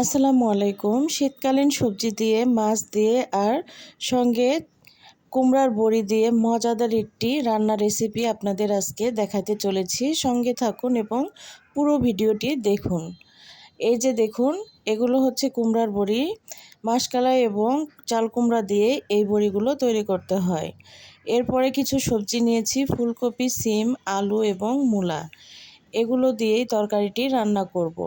আসসালামু আলাইকুম। শীতকালীন সবজি দিয়ে, মাছ দিয়ে আর সঙ্গে কুমড়ার বড়ি দিয়ে মজাদার একটি রান্নার রেসিপি আপনাদের আজকে দেখাতে চলেছি। সঙ্গে থাকুন এবং পুরো ভিডিওটি দেখুন। এই যে দেখুন, এগুলো হচ্ছে কুমড়ার বড়ি, মাসকালাই এবং চাল কুমড়া দিয়ে এই বড়িগুলো তৈরি করতে হয়। এরপরে কিছু সবজি নিয়েছি, ফুলকপি, সিম, আলু এবং মূলা। এগুলো দিয়েই তরকারিটি রান্না করব।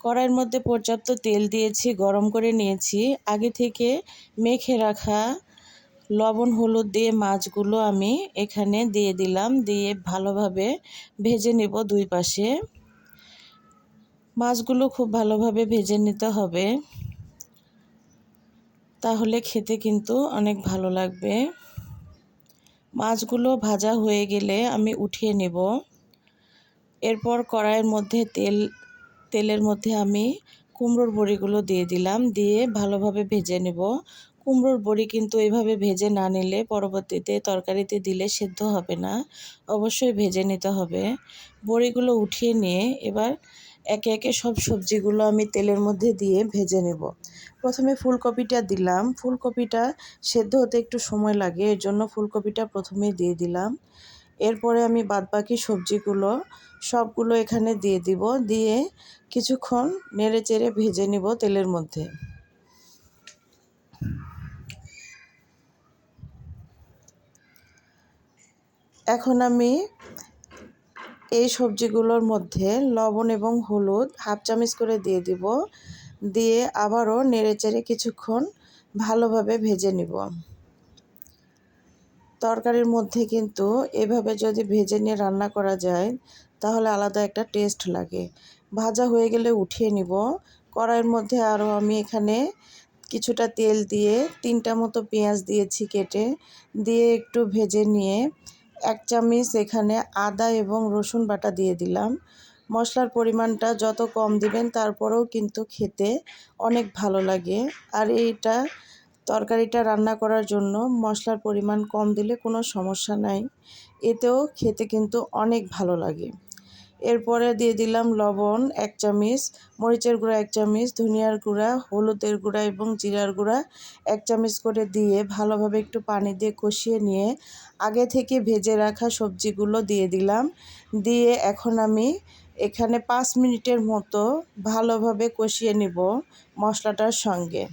কড়াইয়ের মধ্যে পর্যাপ্ত তেল দিয়েছি, গরম করে নিয়েছি। আগে থেকে মেখে রাখা লবণ, হলুদ দিয়ে মাছগুলো আমি এখানে দিয়ে দিলাম, দিয়ে ভালোভাবে ভেজে নেব দুই পাশে। মাছগুলো খুব ভালোভাবে ভেজে নিতে হবে। তাহলে খেতে কিন্তু অনেক ভালো লাগবে। মাছগুলো ভাজা হয়ে গেলে আমি উঠিয়ে নেব। এরপর কড়াইয়ের মধ্যে তেল তেলের মধ্যে আমি কুমড়োর বড়িগুলো দিয়ে দিলাম, দিয়ে ভালোভাবে ভেজে নেব। কুমড়োর বড়ি কিন্তু এভাবে ভেজে না নিলে পরবর্তীতে তরকারিতে দিলে সেদ্ধ হবে না, অবশ্যই ভেজে নিতে হবে। বড়িগুলো উঠিয়ে নিয়ে এবার একে একে সব সবজিগুলো আমি তেলের মধ্যে দিয়ে ভেজে নেব। প্রথমে ফুলকপিটা দিলাম, ফুলকপিটা সেদ্ধ হতে একটু সময় লাগে, এর জন্য ফুলকপিটা প্রথমেই দিয়ে দিলাম। এরপরে আমি বাদবাকি সবজিগুলো সবগুলো এখানে দিয়ে দিব, দিয়ে কিছুক্ষণ নেড়ে চেড়ে ভেজে নিব তেলের মধ্যে। এখন আমি এই সবজিগুলোর মধ্যে লবণ এবং হলুদ হাফ চামচ করে দিয়ে দিব, দিয়ে আবারও নেড়ে চেড়ে কিছুক্ষণ ভালোভাবে ভেজে নিব। তরকারির মধ্যে কিন্তু এভাবে যদি ভেজে নিয়ে রান্না করা যায়, তাহলে আলাদা একটা টেস্ট লাগে। ভাজা হয়ে গেলে উঠিয়ে নিব। কড়াইয়ের মধ্যে আরও আমি এখানে কিছুটা তেল দিয়ে তিনটা মতো পেঁয়াজ দিয়েছি কেটে, দিয়ে একটু ভেজে নিয়ে এক চামচ এখানে আদা এবং রসুন বাটা দিয়ে দিলাম। মশলার পরিমাণটা যত কম দিবেন, তারপরেও কিন্তু খেতে অনেক ভালো লাগে। আর এইটা তরকারিটা রান্না করার জন্য মশলার পরিমাণ কম দিলে কোনো সমস্যা নাই। এতেও খেতে কিন্তু অনেক ভালো লাগে। এরপরে দিয়ে দিলাম লবণ এক চামচ, মরিচের গুঁড়া এক চামচ, ধনিয়ার গুঁড়া, হলুদের গুঁড়া এবং জিরার গুঁড়া এক চামচ করে দিয়ে ভালোভাবে একটু পানি দিয়ে কষিয়ে নিয়ে আগে থেকে ভেজে রাখা সবজিগুলো দিয়ে দিলাম। দিয়ে এখন আমি এখানে পাঁচ মিনিটের মতো ভালোভাবে কষিয়ে নিব মশলাটার সঙ্গে।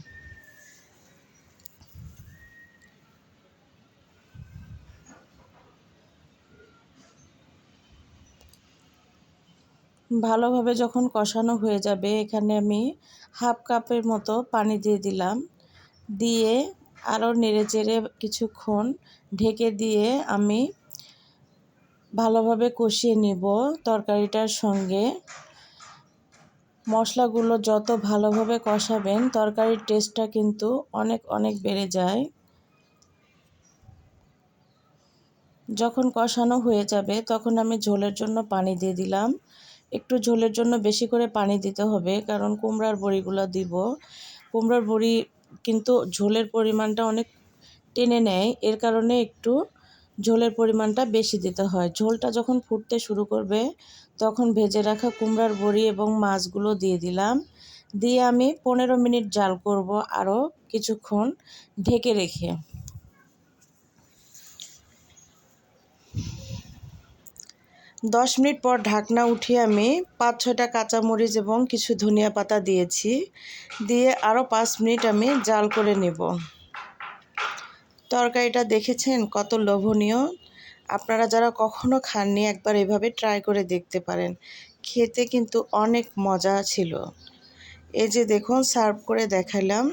ভালোভাবে যখন কষানো হয়ে যাবে, এখানে আমি হাফ কাপের মতো পানি দিয়ে দিলাম। দিয়ে আরও নেড়ে চেড়ে কিছুক্ষণ ঢেকে দিয়ে আমি ভালোভাবে কষিয়ে নিব তরকারিটার সঙ্গে। মশলাগুলো যত ভালোভাবে কষাবেন, তরকারির টেস্টটা কিন্তু অনেক অনেক বেড়ে যায়। যখন কষানো হয়ে যাবে, তখন আমি ঝোলের জন্য পানি দিয়ে দিলাম। একটু ঝোলের জন্য বেশি করে পানি দিতে হবে, কারণ কুমড়ার বড়িগুলো দিব। কুমড়ার বড়ি কিন্তু ঝোলের পরিমাণটা অনেক টেনে নেয়, এর কারণে একটু ঝোলের পরিমাণটা বেশি দিতে হয়। ঝোলটা যখন ফুটতে শুরু করবে, তখন ভেজে রাখা কুমড়ার বড়ি এবং মাছগুলো দিয়ে দিলাম। দিয়ে আমি পনেরো মিনিট জাল করব আরও কিছুক্ষণ ঢেকে রেখে। দশ মিনিট পর ঢাকনা উঠিয়ে আমি পাঁচ, ছয়টা কাঁচামরিচ এবং কিছু ধনিয়া পাতা দিয়েছি। দিয়ে আরও পাঁচ মিনিট আমি জাল করে নেব। তরকারিটা দেখেছেন কত লোভনীয়? আপনারা যারা কখনো খাননি, একবার এভাবে ট্রাই করে দেখতে পারেন। খেতে কিন্তু অনেক মজা ছিল। এই যে দেখুন, সার্ভ করে দেখালাম।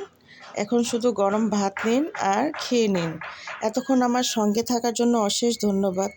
এখন শুধু গরম ভাত নিন আর খেয়ে নিন। এতক্ষণ আমার সঙ্গে থাকার জন্য অশেষ ধন্যবাদ।